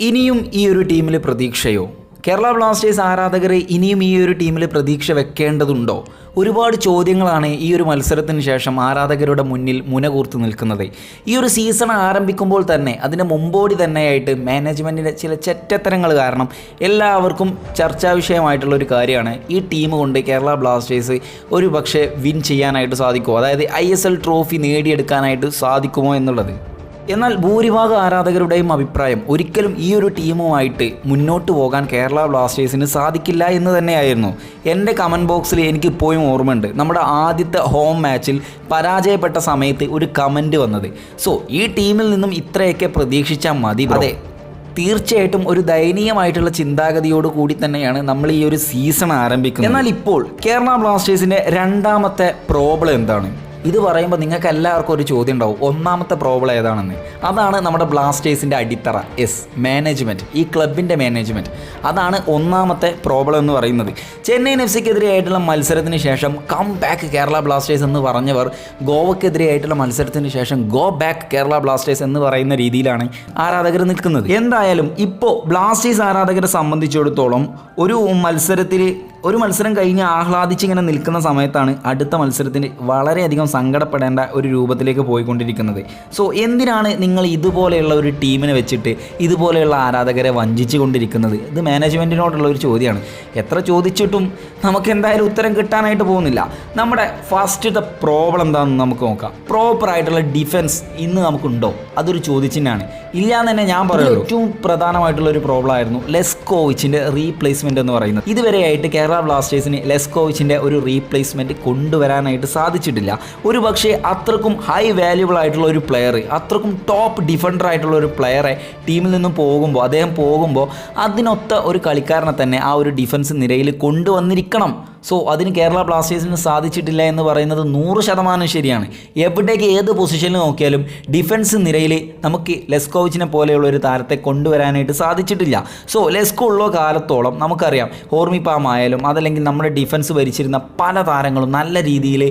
ഇനിയും ഈ ഒരു ടീമിൽ പ്രതീക്ഷയോ? കേരള ബ്ലാസ്റ്റേഴ്സ് ആരാധകരെ ഇനിയും ഈ ഒരു ടീമിൽ പ്രതീക്ഷ വെക്കേണ്ടതുണ്ടോ? ഒരുപാട് ചോദ്യങ്ങളാണ് ഈ ഒരു മത്സരത്തിന് ശേഷം ആരാധകരുടെ മുന്നിൽ മുനകൂർത്ത് നിൽക്കുന്നത്. ഈ ഒരു സീസൺ ആരംഭിക്കുമ്പോൾ തന്നെ അതിന് മുമ്പോടി തന്നെയായിട്ട് മാനേജ്മെന്റിന്റെ ചില ചെറ്റത്തരങ്ങൾ കാരണം എല്ലാവർക്കും ചർച്ചാ വിഷയമായിട്ടുള്ള ഒരു കാര്യമാണ് ഈ ടീം കൊണ്ട് കേരള ബ്ലാസ്റ്റേഴ്സ് ഒരു പക്ഷേ വിൻ ചെയ്യാനായിട്ട് സാധിക്കുമോ? അതായത് ഐ ട്രോഫി നേടിയെടുക്കാനായിട്ട് സാധിക്കുമോ എന്നുള്ളത്? എന്നാൽ ഭൂരിഭാഗം ആരാധകരുടെയും അഭിപ്രായം ഒരിക്കലും ഈ ഒരു ടീമുമായിട്ട് മുന്നോട്ട് പോകാൻ കേരള ബ്ലാസ്റ്റേഴ്സിന് സാധിക്കില്ല എന്ന് തന്നെയായിരുന്നു. എന്റെ കമന്റ് ബോക്സിൽ എനിക്ക് ഇപ്പോഴും ഓർമ്മയുണ്ട്. നമ്മുടെ ആദ്യത്തെ ഹോം മാച്ചിൽ പരാജയപ്പെട്ട സമയത്ത് ഒരു കമന്റ് വന്നത്. സോ ഈ ടീമിൽ നിന്നും ഇത്രയൊക്കെ പ്രതീക്ഷിച്ചാൽ മതി അതെ. തീർച്ചയായിട്ടും ഒരു ദയനീയമായിട്ടുള്ള ചിന്താഗതിയോട് കൂടി തന്നെയാണ് നമ്മൾ ഈ ഒരു സീസൺ ആരംഭിക്കുന്നത്. എന്നാൽ ഇപ്പോൾ കേരള ബ്ലാസ്റ്റേഴ്സിന്റെ രണ്ടാമത്തെ പ്രോബ്ലം എന്താണ്? ഇത് പറയുമ്പോൾ നിങ്ങൾക്ക് എല്ലാവർക്കും ഒരു ചോദ്യം ഉണ്ടാവും ഒന്നാമത്തെ പ്രോബ്ലം ഏതാണെന്ന്. അതാണ് നമ്മുടെ ബ്ലാസ്റ്റേഴ്സിന്റെ അടിത്തറ. എസ് മാനേജ്മെന്റ് ഈ ക്ലബിന്റെ മാനേജ്മെന്റ് അതാണ് ഒന്നാമത്തെ പ്രോബ്ലം എന്ന് പറയുന്നത്. ചെന്നൈയിൻ എഫ് സിക്കെതിരെയായിട്ടുള്ള മത്സരത്തിന് ശേഷം കം ബാക്ക് കേരള ബ്ലാസ്റ്റേഴ്സ് എന്ന് പറഞ്ഞവർ ഗോവക്കെതിരെയായിട്ടുള്ള മത്സരത്തിന് ശേഷം ഗോ ബാക്ക് കേരള ബ്ലാസ്റ്റേഴ്സ് എന്ന് പറയുന്ന രീതിയിലാണ് ആരാധകർ നിൽക്കുന്നത്. എന്തായാലും ഇപ്പോൾ ബ്ലാസ്റ്റേഴ്സ് ആരാധകരെ സംബന്ധിച്ചിടത്തോളം ഒരു മത്സരത്തിൽ ഒരു മത്സരം കഴിഞ്ഞ് ആഹ്ലാദിച്ചിങ്ങനെ നിൽക്കുന്ന സമയത്താണ് അടുത്ത മത്സരത്തിന് വളരെയധികം സങ്കടപ്പെടേണ്ട ഒരു രൂപത്തിലേക്ക് പോയിക്കൊണ്ടിരിക്കുന്നത്. സോ എന്തിനാണ് നിങ്ങൾ ഇതുപോലെയുള്ള ഒരു ടീമിനെ വെച്ചിട്ട് ഇതുപോലെയുള്ള ആരാധകരെ വഞ്ചിച്ചു കൊണ്ടിരിക്കുന്നത് ഇത് മാനേജ്മെന്റിനോടുള്ള ഒരു ചോദ്യമാണ്. എത്ര ചോദിച്ചിട്ടും നമുക്ക് എന്തായാലും ഉത്തരം കിട്ടാനായിട്ട് പോകുന്നില്ല. നമ്മുടെ ഫസ്റ്റത്തെ പ്രോബ്ലം എന്താണെന്ന് നമുക്ക് നോക്കാം. പ്രോപ്പറായിട്ടുള്ള ഡിഫൻസ് ഇന്ന് നമുക്കുണ്ടോ? അതൊരു ചോദ്യചിഹ്നമാണ്. ഇല്ല എന്ന് തന്നെ ഞാൻ പറയുള്ളൂ. ഏറ്റവും പ്രധാനമായിട്ടുള്ള ഒരു പ്രോബ്ലം ആയിരുന്നു ലെസ്കോവിച്ചിന്റെ റീപ്ലേസ്മെന്റ് എന്ന് പറയുന്നത്. ഇതുവരെയായിട്ട് കേരള ബ്ലാസ്റ്റേഴ്സിന് ലെസ്കോവിച്ചിന്റെ ഒരു റീപ്ലേസ്മെന്റ് കൊണ്ടുവരാനായിട്ട് സാധിച്ചിട്ടില്ല. ഒരു പക്ഷേ അത്രക്കും ഹൈ വാല്യുബിൾ ആയിട്ടുള്ള ഒരു പ്ലെയർ അത്രക്കും ടോപ്പ് ഡിഫൻഡർ ആയിട്ടുള്ള ഒരു പ്ലെയറെ ടീമിൽ നിന്നും പോകുമ്പോൾ അദ്ദേഹം പോകുമ്പോൾ അതിനൊത്ത ഒരു കളിക്കാരനെ തന്നെ ആ ഒരു ഡിഫൻസ് നിരയിൽ കൊണ്ടുവന്നിരിക്കണം. സോ അതിന് കേരള ബ്ലാസ്റ്റേഴ്സിന് സാധിച്ചിട്ടില്ല എന്ന് പറയുന്നത് നൂറ് ശതമാനം ശരിയാണ്. എവിടേക്ക് ഏത് പൊസിഷനിൽ നോക്കിയാലും ഡിഫൻസ് നിരയിൽ നമുക്ക് ലെസ്കോവിച്ചിനെ പോലെയുള്ള ഒരു താരത്തെ കൊണ്ടുവരാനായിട്ട് സാധിച്ചിട്ടില്ല. സോ ലെസ്കോ ഉള്ള കാലത്തോളം നമുക്കറിയാം ഹോർമിപ്പാമായാലും അതല്ലെങ്കിൽ നമ്മുടെ ഡിഫൻസ് ഭരിച്ചിരുന്ന പല താരങ്ങളും നല്ല രീതിയിൽ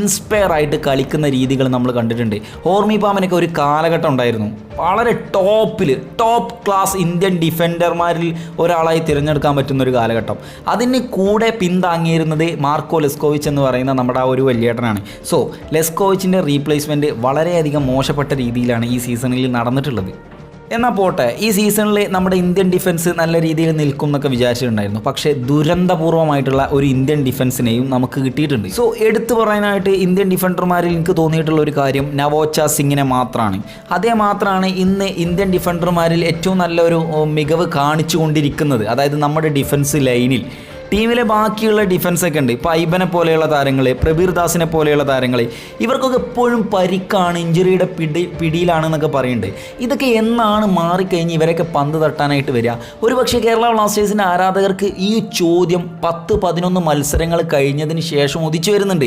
ഇൻസ്പയർ ആയിട്ട് കളിക്കുന്ന രീതികൾ നമ്മൾ കണ്ടിട്ടുണ്ട്. ഹോർമിപ്പാമിനൊക്കെ ഒരു കാലഘട്ടം ഉണ്ടായിരുന്നു. വളരെ ടോപ്പിൽ ടോപ്പ് ക്ലാസ് ഇന്ത്യൻ ഡിഫൻഡർമാരിൽ ഒരാളായി തിരഞ്ഞെടുക്കാൻ പറ്റുന്ന ഒരു കാലഘട്ടം. അതിന് കൂടെ പിന്താങ്ങിയിരുന്നത് മാർക്കോ ലെസ്കോവിച്ച് എന്ന് പറയുന്ന നമ്മുടെ ആ ഒരു വലിയേട്ടനാണ്. സോ ലെസ്കോവിച്ചിന്റെ റീപ്ലേസ്മെന്റ് വളരെയധികം മോശപ്പെട്ട രീതിയിലാണ് ഈ സീസണിൽ നടന്നിട്ടുള്ളത്. എന്നാൽ പോട്ടെ ഈ സീസണിൽ നമ്മുടെ ഇന്ത്യൻ ഡിഫൻസ് നല്ല രീതിയിൽ നിൽക്കും എന്നൊക്കെ വിചാരിച്ചിട്ടുണ്ടായിരുന്നു. പക്ഷേ ദുരന്തപൂർവമായിട്ടുള്ള ഒരു ഇന്ത്യൻ ഡിഫൻസിനെയും നമുക്ക് കിട്ടിയിട്ടുണ്ട്. സോ എടുത്തു പറയാനായിട്ട് ഇന്ത്യൻ ഡിഫൻഡർമാരിൽ എനിക്ക് തോന്നിയിട്ടുള്ള ഒരു കാര്യം നവോച്ച സിംഗിനെ മാത്രമാണ്. അതേ മാത്രമാണ് ഇന്ന് ഇന്ത്യൻ ഡിഫൻഡർമാരിൽ ഏറ്റവും നല്ലൊരു മികവ് കാണിച്ചുകൊണ്ടിരിക്കുന്നത്. അതായത് നമ്മുടെ ഡിഫൻസ് ലൈനിൽ. ടീമിലെ ബാക്കിയുള്ള ഡിഫൻസൊക്കെ ഉണ്ട്. ഇപ്പോൾ ഐബനെ പോലെയുള്ള താരങ്ങൾ പ്രബീർ ദാസിനെ പോലെയുള്ള താരങ്ങൾ ഇവർക്കൊക്കെ എപ്പോഴും പരിക്കാണ് ഇഞ്ചുറിയുടെ പിടി പിടിയിലാണെന്നൊക്കെ പറയുന്നുണ്ട് ഇതൊക്കെ എന്നാണ് മാറിക്കഴിഞ്ഞ് ഇവരൊക്കെ പന്ത് തട്ടാനായിട്ട് വരിക? ഒരുപക്ഷെ കേരള ബ്ലാസ്റ്റേഴ്സിന്റെ ആരാധകർക്ക് ഈ ചോദ്യം പത്ത് പതിനൊന്ന് മത്സരങ്ങൾ കഴിഞ്ഞതിന് ശേഷം ഉദിച്ചു വരുന്നുണ്ട്.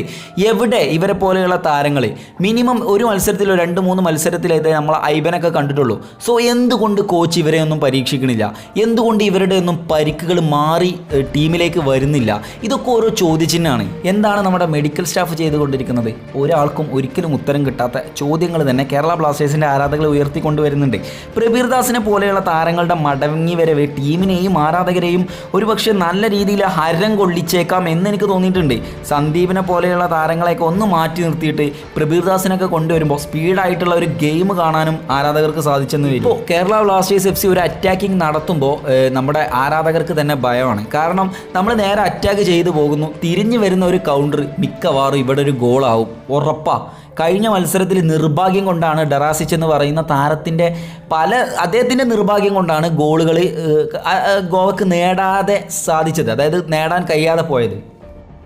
എവിടെ ഇവരെ പോലെയുള്ള താരങ്ങൾ മിനിമം ഒരു മത്സരത്തിലോ രണ്ട് മൂന്ന് മത്സരത്തിലേതേ നമ്മൾ ഐബനൊക്കെ കണ്ടിട്ടുള്ളൂ. സോ എന്തുകൊണ്ട് കോച്ച് ഇവരെ ഒന്നും പരീക്ഷിക്കണില്ല? എന്തുകൊണ്ട് ഇവരുടെ ഒന്നും പരിക്കുകൾ മാറി ഏഹ്, ടീമിലേക്ക് വരുന്നില്ല. ഇതൊക്കെ ഓരോ ചോദ്യചിഹ്നമാണ്. എന്താണ് നമ്മുടെ മെഡിക്കൽ സ്റ്റാഫ് ചെയ്തുകൊണ്ടിരിക്കുന്നത്? ഒരാൾക്കും ഒരിക്കലും ഉത്തരം കിട്ടാത്ത ചോദ്യങ്ങൾ തന്നെ കേരള ബ്ലാസ്റ്റേഴ്സിന്റെ ആരാധകർ ഉയർത്തിക്കൊണ്ടുവരുന്നുണ്ട്. പ്രബീർദാസിനെ പോലെയുള്ള താരങ്ങളുടെ മടങ്ങി വരവ് ടീമിനെയും ആരാധകരെയും ഒരുപക്ഷെ നല്ല രീതിയിൽ ഹരം കൊള്ളിച്ചേക്കാം എന്ന് എനിക്ക് തോന്നിയിട്ടുണ്ട്. സന്ദീപിനെ പോലെയുള്ള താരങ്ങളെയൊക്കെ ഒന്ന് മാറ്റി നിർത്തിയിട്ട് പ്രബീർദാസിനൊക്കെ കൊണ്ടുവരുമ്പോൾ സ്പീഡായിട്ടുള്ള ഒരു ഗെയിം കാണാനും ആരാധകർക്ക് സാധിച്ചെന്ന് വരും. ഇപ്പോൾ കേരള ബ്ലാസ്റ്റേഴ്സ് എഫ് സി ഒരു അറ്റാക്കിംഗ് നടത്തുമ്പോൾ നമ്മുടെ ആരാധകർക്ക് തന്നെ ഭയമാണ്. കാരണം നമ്മൾ നേരെ അറ്റാക്ക് ചെയ്തു പോകുന്നു. തിരിഞ്ഞു വരുന്ന ഒരു കൗണ്ടർ മിക്കവാറും ഇവിടെ ഒരു ഗോളാവും ഉറപ്പാ. കഴിഞ്ഞ മത്സരത്തിൽ നിർഭാഗ്യം കൊണ്ടാണ് ഡെറാസിച്ച് എന്ന് പറയുന്ന താരത്തിന്റെ പല അദ്ദേഹത്തിന്റെ നിർഭാഗ്യം കൊണ്ടാണ് ഗോളുകൾ ഗോവക്ക് നേടാതെ സാധിച്ചത്. അതായത് നേടാൻ കഴിയാതെ പോയത്.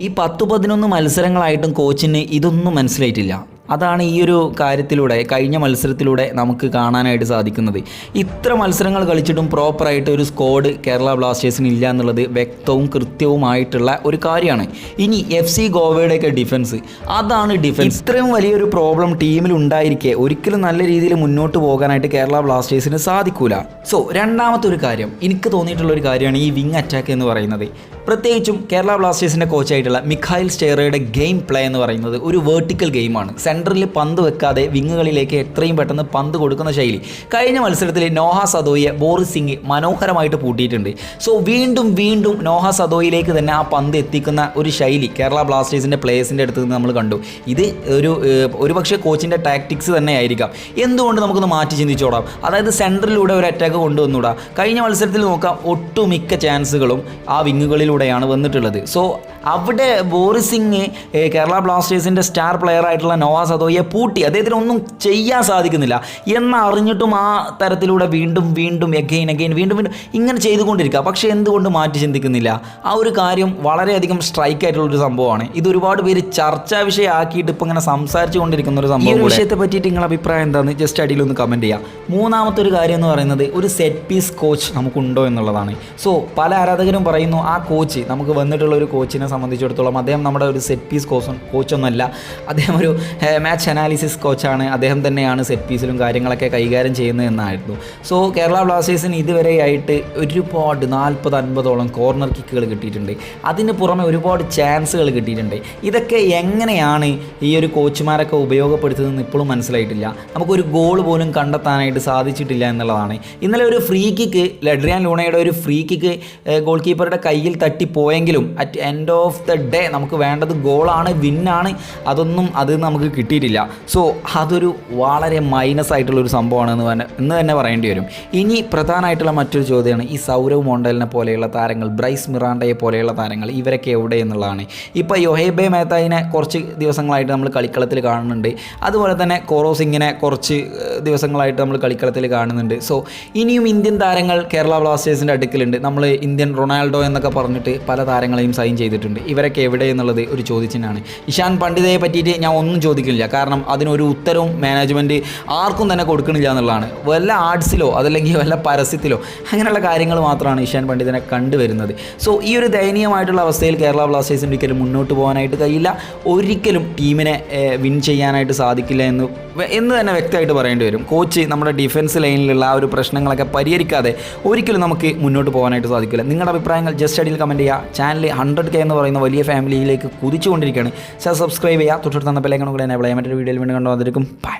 ഈ പത്ത് പതിനൊന്ന് മത്സരങ്ങളായിട്ടും കോച്ചിന് ഇതൊന്നും മനസ്സിലായിട്ടില്ല. അതാണ് ഈ ഒരു കാര്യത്തിലൂടെ കഴിഞ്ഞ മത്സരത്തിലൂടെ നമുക്ക് കാണാനായിട്ട് സാധിക്കുന്നത്. ഇത്ര മത്സരങ്ങൾ കളിച്ചിട്ടും പ്രോപ്പറായിട്ട് ഒരു സ്കോഡ് കേരള ബ്ലാസ്റ്റേഴ്സിന് ഇല്ല എന്നുള്ളത് വ്യക്തവും കൃത്യവുമായിട്ടുള്ള ഒരു കാര്യമാണ്. ഇനി എഫ് സി ഗോവയുടെയൊക്കെ ഡിഫൻസ് അതാണ് ഡിഫൻസ് ഇത്രയും വലിയൊരു പ്രോബ്ലം ടീമിൽ ഉണ്ടായിരിക്കെ ഒരിക്കലും നല്ല രീതിയിൽ മുന്നോട്ട് പോകാനായിട്ട് കേരള ബ്ലാസ്റ്റേഴ്സിന് സാധിക്കൂല. സോ രണ്ടാമത്തെ ഒരു കാര്യം. എനിക്ക് തോന്നിയിട്ടുള്ള ഒരു കാര്യമാണ് ഈ വിങ് അറ്റാക്ക് എന്ന് പറയുന്നത്. പ്രത്യേകിച്ചും കേരള ബ്ലാസ്റ്റേഴ്സിന്റെ കോച്ചായിട്ടുള്ള മിഖായിൽ സ്റ്റേറയുടെ ഗെയിം പ്ലേ എന്ന് പറയുന്നത് ഒരു വേർട്ടിക്കൽ ഗെയിമാണ് സെന്ററിൽ പന്ത് വെക്കാതെ വിങ്ങുകളിലേക്ക് എത്രയും പെട്ടെന്ന് പന്ത് കൊടുക്കുന്ന ശൈലി. കഴിഞ്ഞ മത്സരത്തിൽ നോഹ സദോയെ ബോറിസ് സിംഗ് മനോഹരമായിട്ട് പൂട്ടിയിട്ടുണ്ട്. സോ വീണ്ടും വീണ്ടും നോഹ സദോയിലേക്ക് തന്നെ ആ പന്ത് എത്തിക്കുന്ന ഒരു ശൈലി കേരള ബ്ലാസ്റ്റേഴ്സിന്റെ പ്ലേയേഴ്സിന്റെ അടുത്ത് നമ്മൾ കണ്ടു. ഇത് ഒരു ഒരുപക്ഷെ കോച്ചിന്റെ ടാക്ടിക്സ് തന്നെ ആയിരിക്കാം എന്തുകൊണ്ട് നമുക്കൊന്ന് മാറ്റി ചിന്തിച്ചോടാം അതായത് സെന്ററിലൂടെ ഒരു അറ്റാക്ക് കൊണ്ടുവന്നൂടാ. കഴിഞ്ഞ മത്സരത്തിൽ നോക്കാം ഒട്ടുമിക്ക ചാൻസുകളും ആ വിങ്ങുകളിലൂടെയാണ് വന്നിട്ടുള്ളത്. സോ അവിടെ ബോറിസിങ് കേരള ബ്ലാസ്റ്റേഴ്സിന്റെ സ്റ്റാർ പ്ലെയർ ആയിട്ടുള്ള നോവാസ് അതോയെ പൂട്ടി. അദ്ദേഹത്തിന് ഒന്നും ചെയ്യാൻ സാധിക്കുന്നില്ല. എന്നറിഞ്ഞിട്ടും ആ തരത്തിലൂടെ വീണ്ടും വീണ്ടും എഗെയിൻ എഗെയിൻ വീണ്ടും വീണ്ടും ഇങ്ങനെ ചെയ്തുകൊണ്ടിരിക്കുക പക്ഷേ എന്തുകൊണ്ട് മാറ്റി ചിന്തിക്കുന്നില്ല? ആ ഒരു കാര്യം വളരെയധികം സ്ട്രൈക്ക് ആയിട്ടുള്ളൊരു സംഭവമാണ്. ഇത് ഒരുപാട് പേര് ചർച്ചാ വിഷയമാക്കിയിട്ട് ഇപ്പം ഇങ്ങനെ സംസാരിച്ചു കൊണ്ടിരിക്കുന്ന ഒരു സംഭവം ഈ വിഷയത്തെ പറ്റിയിട്ട് നിങ്ങളുടെ അഭിപ്രായം എന്താണെന്ന് ജസ്റ്റ് അടിയിൽ ഒന്ന് കമന്റ് ചെയ്യാം. മൂന്നാമത്തെ ഒരു കാര്യം എന്ന് പറയുന്നത് ഒരു സെറ്റ് പീസ് കോച്ച് നമുക്കുണ്ടോ എന്നുള്ളതാണ്. സോ പല ആരാധകരും പറയുന്നു ആ കോച്ച് നമുക്ക് വന്നിട്ടുള്ള ഒരു കോച്ചിനെ സംബന്ധിച്ചിടത്തോളം അദ്ദേഹം നമ്മുടെ ഒരു സെറ്റ് പീസ് കോച്ച് കോച്ചൊന്നുമല്ല അദ്ദേഹം ഒരു മാച്ച് അനാലിസിസ് കോച്ചാണ് അദ്ദേഹം തന്നെയാണ് സെറ്റ് പീസിലും കാര്യങ്ങളൊക്കെ കൈകാര്യം ചെയ്യുന്നത് എന്നായിരുന്നു. സോ കേരള ബ്ലാസ്റ്റേഴ്സിന് ഇതുവരെയായിട്ട് ഒരുപാട് നാൽപ്പത് അൻപതോളം കോർണർ കിക്കുകൾ കിട്ടിയിട്ടുണ്ട്. അതിന് പുറമെ ഒരുപാട് ചാൻസുകൾ കിട്ടിയിട്ടുണ്ട്. ഇതൊക്കെ എങ്ങനെയാണ് ഈ ഒരു കോച്ചുമാരൊക്കെ ഉപയോഗപ്പെടുത്തുന്നതെന്ന് ഇപ്പോഴും മനസ്സിലായിട്ടില്ല. നമുക്കൊരു ഗോൾ പോലും കണ്ടെത്താനായിട്ട് സാധിച്ചിട്ടില്ല എന്നുള്ളതാണ്. ഇന്നലെ ഒരു ഫ്രീ കിക്ക് ലഡ്രിയാൻ ലൂണയുടെ ഒരു ഫ്രീ കിക്ക് ഗോൾ കീപ്പറുടെ കയ്യിൽ തട്ടിപ്പോയെങ്കിലും at end of the day നമുക്ക് വേണ്ടത് ഗോളാണ് വിന്നാണ് അതൊന്നും അത് നമുക്ക് കിട്ടിയിട്ടില്ല. സോ അതൊരു വളരെ മൈനസ് ആയിട്ടുള്ള ഒരു സംഭവമാണ് എന്ന് തന്നെ എന്ന് തന്നെ പറയേണ്ടി വരും. ഇനി പ്രധാനമായിട്ടുള്ള മറ്റൊരു ചോദ്യമാണ് ഈ സൗരവ് മോണ്ടലിനെ പോലെയുള്ള താരങ്ങൾ ബ്രൈസ് മിറാണ്ടയെ പോലെയുള്ള താരങ്ങൾ ഇവരൊക്കെ എവിടെ എന്നുള്ളതാണ്. ഇപ്പോൾ യൊഹേബെ മേത്തായിനെ കുറച്ച് ദിവസങ്ങളായിട്ട് നമ്മൾ കളിക്കളത്തിൽ കാണുന്നുണ്ട്. അതുപോലെ തന്നെ കോറോസിങ്ങിനെ കുറച്ച് ദിവസങ്ങളായിട്ട് നമ്മൾ കളിക്കളത്തിൽ കാണുന്നുണ്ട്. സോ ഇനിയും ഇന്ത്യൻ താരങ്ങൾ കേരള ബ്ലാസ്റ്റേഴ്സിന്റെ അടുക്കലുണ്ട്. നമ്മൾ ഇന്ത്യൻ റൊണാൾഡോ എന്നൊക്കെ പറഞ്ഞിട്ട് പല താരങ്ങളെയും സൈൻ ചെയ്തിട്ടുണ്ട്. ഇവരൊക്കെ എവിടെ എന്നുള്ളത് ഒരു ചോദ്യചിഹ്നമാണ്. ഇഷാൻ പണ്ഡിതയെ പറ്റിയിട്ട് ഞാൻ ഒന്നും ചോദിക്കുന്നില്ല. കാരണം അതിനൊരു ഉത്തരവും മാനേജ്മെന്റ് ആർക്കും തന്നെ കൊടുക്കണില്ല എന്നുള്ളതാണ്. വല്ല ആർട്സിലോ അതല്ലെങ്കിൽ വല്ല പരസ്യത്തിലോ അങ്ങനെയുള്ള കാര്യങ്ങൾ മാത്രമാണ് ഇഷാൻ പണ്ഡിതനെ കണ്ടുവരുന്നത്. സോ ഈ ഒരു ദയനീയമായിട്ടുള്ള അവസ്ഥയിൽ കേരള ബ്ലാസ്റ്റേഴ്സിന് ഒരിക്കലും മുന്നോട്ട് പോകാനായിട്ട് കഴിയില്ല. ഒരിക്കലും ടീമിനെ വിൻ ചെയ്യാനായിട്ട് സാധിക്കില്ല എന്ന് എന്ന് തന്നെ വ്യക്തമായിട്ട് പറയേണ്ടി വരും. കോച്ച് നമ്മുടെ ഡിഫൻസ് ലൈനിലുള്ള ആ ഒരു പ്രശ്നങ്ങളൊക്കെ പരിഹരിക്കാതെ ഒരിക്കലും നമുക്ക് മുന്നോട്ട് പോകാനായിട്ട് സാധിക്കില്ല. നിങ്ങളുടെ അഭിപ്രായങ്ങൾ ജസ്റ്റ് അടിയിൽ കമന്റ് ചെയ്യുക. ചാനൽ ഹൺഡ്രഡ് കെ എന്ന് പറയുന്ന വലിയ ഫാമിലിയിലേക്ക് കുതിച്ചുകൊണ്ടിരിക്കുകയാണ്. സബ്സ്ക്രൈബ് ചെയ്യുക. തൊട്ടടുത്ത് തന്ന പെല്ലേക്കണം കൂടെ എന്നെ മറ്റൊരു വീഡിയോയിൽ വീണ്ടും കണ്ടു വന്നിരിക്കും ബൈ